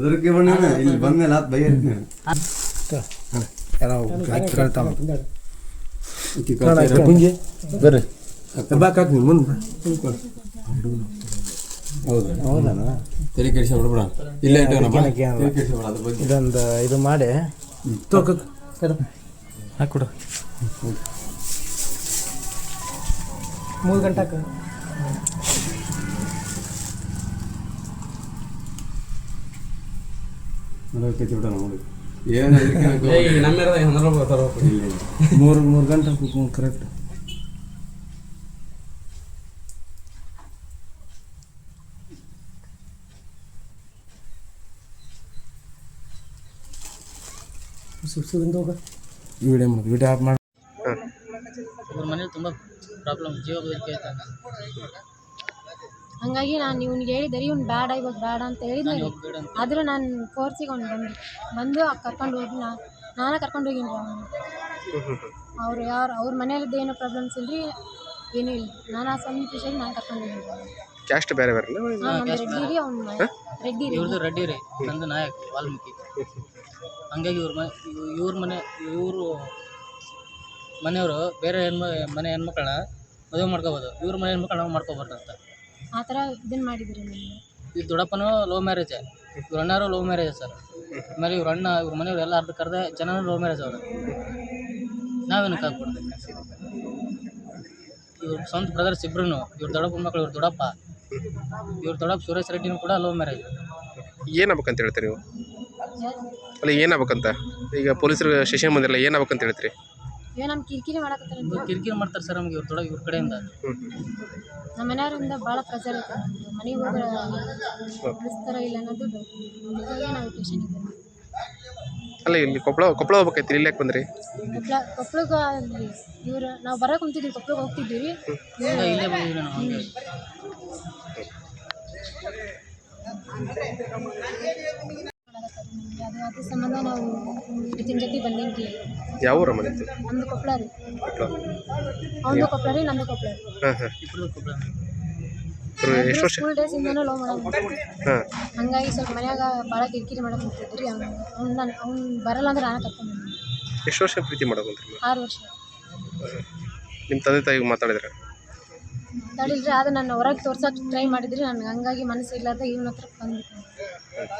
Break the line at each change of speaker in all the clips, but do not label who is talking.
ಅದಕ್ಕೆ ಬಣ್ಣ ಇಲ್ಲಿ ಬಂದ್ಮೇಲೆ ಆತ್ ಬೈ
ಮುಂಜೆ ಬರ್ರಿ. ನೀವು ಮುಂದೆ
ಹೌದಾ? ತಲೆ ಇಲ್ಲೇ
ಇದೊಂದು ಇದು ಮಾಡಿ. ತೋಕ ಹಾಕೊಡು ಮೂರು ಗಂಟೆಗೆ
ಅದಕ್ಕೆ ಬಿಡೋಣ ನೋಡಿ ಏನು
ಮೂರು ಮೂರು ಗಂಟೆ ಕರೆಕ್ಟ್ ಸುಡ್ಸೋದ್ರಿಂದ ಹೋಗ ವಿಡಿಯೋ ಮಾಡಿ ವಿಡಿಯೋ ಆಫ್ ಮಾಡಿ
ಇವ್ರ ಮನೇಲಿ ತುಂಬ ಪ್ರಾಬ್ಲಮ್ ಜೀವ ಬೆದರಿಕೆ ಐತೆ
ಹಂಗಾಗಿ ನಾನು ಇವ್ನಿಗೆ ಹೇಳಿದರೆ ಇವ್ನು ಬೇಡ ಇವಾಗ ಬೇಡ ಅಂತ ಹೇಳಿದ್ನ ಆದರೂ ನಾನು ಫೋರ್ಸಿಗೆ ಅವ್ನು ಬಂದು ಬಂದು ಕರ್ಕೊಂಡು ಹೋಗಿ ನಾ ನಾನೇ ಕರ್ಕೊಂಡು ಹೋಗಿನಿ ಅವನು. ಅವ್ರು ಯಾರು ಅವ್ರ ಮನೆಯಲ್ಲಿದ್ದ ಏನೂ ಪ್ರಾಬ್ಲಮ್ಸ್ ಇಲ್ರಿ ಏನೂ ಇಲ್ಲ ನಾನು ಆ ಖುಷಿಯಾಗಿ ನಾನು ಕರ್ಕೊಂಡು ಹೋಗಿನಿ
ಕ್ಯಾಸ್ಟ್ ಬೇರೆ ಬರಲ್ಲ
ನಮ್ದು ರೆಡ್ಡಿ ರೀ ಅವ್ನು ರೆಡ್ಡಿ ರೀ
ಇವ್ರದ್ದು ರೆಡ್ಡಿ ರೀ ನಂದು ನಾಯಕ್ ವಾಲ್ಮೀಕಿ. ಹಂಗಾಗಿ ಇವ್ರ ಮನೆ ಇವ್ರ ಮನೆ ಇವರು ಮನೆಯವರು ಬೇರೆ ಹೆಣ್ಮ ಮನೆ ಹೆಣ್ಮಕ್ಳನ್ನ ಮದುವೆ ಮಾಡ್ಕೋಬೋದು. ಇವ್ರ ಮನೆ ಹೆಣ್ಮಕ್ಳನ್ನ ನಾವು ಮಾಡ್ಕೋಬಾರ್ದು ಅಂತ.
ಆ ಥರ ಇದನ್ನು ಮಾಡಿದ್ರು ಇದು
ಈ ದೊಡ್ಡಪ್ಪನೂ ಲವ್ ಮ್ಯಾರೇಜ್ ಇವ್ರ ಅಣ್ಣಾರು ಲವ್ ಮ್ಯಾರೇಜ್ ಸರ್. ಆಮೇಲೆ ಇವ್ರ ಅಣ್ಣ ಇವ್ರ ಮನೆಯವ್ರು ಎಲ್ಲ ಅರ್ಧ ಕರೆದ ಜನ ಲವ್ ಮ್ಯಾರೇಜ್ ಅವರು. ನಾವೇನಕ್ಕೆ ಹಾಕ್ಬಿಡ್ತೀವಿ ಇವ್ರ ಸ್ವಂತ ಬ್ರದರ್ಸ್ ಇಬ್ರು ಇವ್ರ ದೊಡ್ಡಪ್ಪ ಮಕ್ಕಳು ಇವ್ರ ದೊಡ್ಡಪ್ಪ ಇವ್ರ ದೊಡ್ಡಪ್ಪ ಸುರೇಶ್ ರೆಡ್ಡಿನೂ ಕೂಡ ಲವ್ ಮ್ಯಾರೇಜ್.
ಏನಾಗ್ಬೇಕಂತ ಹೇಳ್ತೀರಿ ನೀವು? ಅಲ್ಲ ಏನಾಗ್ಬೇಕಂತ? ಈಗ ಪೊಲೀಸರು ಸೆಷನ್ ಬಂದಿರಲ್ಲ ಏನಾಗ್ಬೇಕಂತ ಹೇಳ್ತೀರಿ?
ನಮ್ಮ ಕಿರಿಕಿರಿ ಮಾಡಕತ್ತಾರಂತ
ಕಿರಿಕಿರಿ ಮಾಡ್ತಾರೆ ಸರ್ ನಮಗೆ ಇವ್ರ ತೊಡಗ ಇವ್ರ ಕಡೆಯಿಂದ.
ನಮ್ಮ ಮನೆಯವರಿಂದ ಭಾಳ ಪ್ರೆಷರ್ ಐತೆ ಮನೆಗೆ ಹೋದ್ರೆ ಬಿಡಿಸ್ತಾರ ಇಲ್ಲ ಅನ್ನೋದು ಹೀಗಾಗಿ ನಾವು ಟ್ಯೂಷನ್ ಇದ್ದೇವೆ
ಅಲ್ಲ ಇಲ್ಲಿ ಕೊಪ್ಪಳ ಕೊಪ್ಪಳ ಹೋಗ್ಬೇಕೈತಿ ಇಲ್ಲಿ ಯಾಕೆ ಬಂದ್ರಿ?
ಕೊಪ್ಪಳ ಕೊಪ್ಪಳಕ್ಕೆ ಇವ್ರು ನಾವು ಬರಕ್ಕೆ ಕುಂತಿದ್ವಿ ಕೊಪ್ಪಳಕ್ಕೆ ಹೋಗ್ತಿದ್ವಿ.
ಇಲ್ಲೇ ಬಂದಿದ್ದೀವಿ ನಾವು ಹಂಗೆ
ಇತ್ತಿನ ಜೊತೆ ಬಂದೇನ್ರಿ
ಯಾವ ಊರ ಮನೆ
ನಮ್ದು ಕೊಪ್ಪಳ ರೀ ಅವನು ಕೊಪ್ಪಳ ರೀ ನಮ್ದು ಕೊಪ್ಪಳ ರೀ
ಹಾಂ. ಹಾಂ ಎಷ್ಟು ವರ್ಷ?
ಸ್ಕೂಲ್ ಡೇಸಿಂದನೂ ಲವ್ ಮಾಡೋದು
ಹಾಂ.
ಹಂಗಾಗಿ ಸ್ವಲ್ಪ ಮನ್ಯಾಗ ಭಾಳ ಕಿರಿಕಿರಿ ಮಾಡಕ್ಕೆ ಹೋಗ್ತಿದ್ರಿ ಅವ್ನು ಅವ್ನು ನಾನು ಅವ್ನು ಬರಲ್ಲ ಅಂದ್ರೆ ನಾನು ಕರ್ಕೊಂಡು
ಎಷ್ಟು ವರ್ಷ ಪ್ರೀತಿ ಮಾಡೋದಂತ್ರಿ
ಆರು ವರ್ಷ.
ನಿಮ್ಮ ತಂದೆ ತಾಯಿಗೆ ಮಾತಾಡಿದ್ರೆ?
ತಡಿಲ್ರಿ ಆದ್ರೆ ನಾನು ಹೊರಗೆ ತೋರ್ಸೋಕೆ ಟ್ರೈ ಮಾಡಿದ್ರಿ ನನಗೆ ಹಂಗಾಗಿ ಮನಸ್ಸು ಇಲ್ಲದ ಇವನ ಹತ್ರ ಬಂದ್ಬಿಟ್ಟು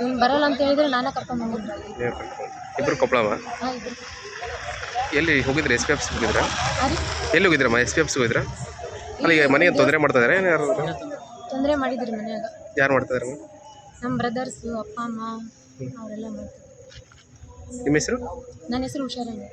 ಇವ್ನು ಬರಲ್ಲ ಅಂತ ಹೇಳಿದ್ರೆ ನಾನೇ ಕರ್ಕೊಂಡು
ನೀವೇ ಕರ್ಕೊಂಡು ಇಬ್ಬರು ಕೊಪ್ಪಳವ?
ಹಾಂ
ಎಲ್ಲಿ ಹೋಗಿದ್ರೆ ಎಸ್ ಪಿ ಆಫೀಸ್ ಹೋಗಿದ್ರಾ? ಎಲ್ಲಿ ಹೋಗಿದ್ರಮ್ಮ ಎಸ್ ಪಿ ಆಫೀಸ್ ಹೋಗಿದ್ರಾ? ಅಲ್ಲ ಈಗ ಮನೆಗೆ ತೊಂದರೆ ಮಾಡ್ತಾ ಇದಾರೆ ಯಾರು?
ತೊಂದರೆ ಮಾಡಿದ್ರಿ ಮನ್ಯಾಗ.
ಯಾರು ಮಾಡ್ತಾ
ನಮ್ಮ ಬ್ರದರ್ಸು ಅಪ್ಪ ಅಮ್ಮ ಅವರೆಲ್ಲ ಮಾಡ್ತಾರೆ
ನಿಮ್ಮ ಹೆಸರು?
ನನ್ನ ಹೆಸರು ಹುಷಾರಂಗ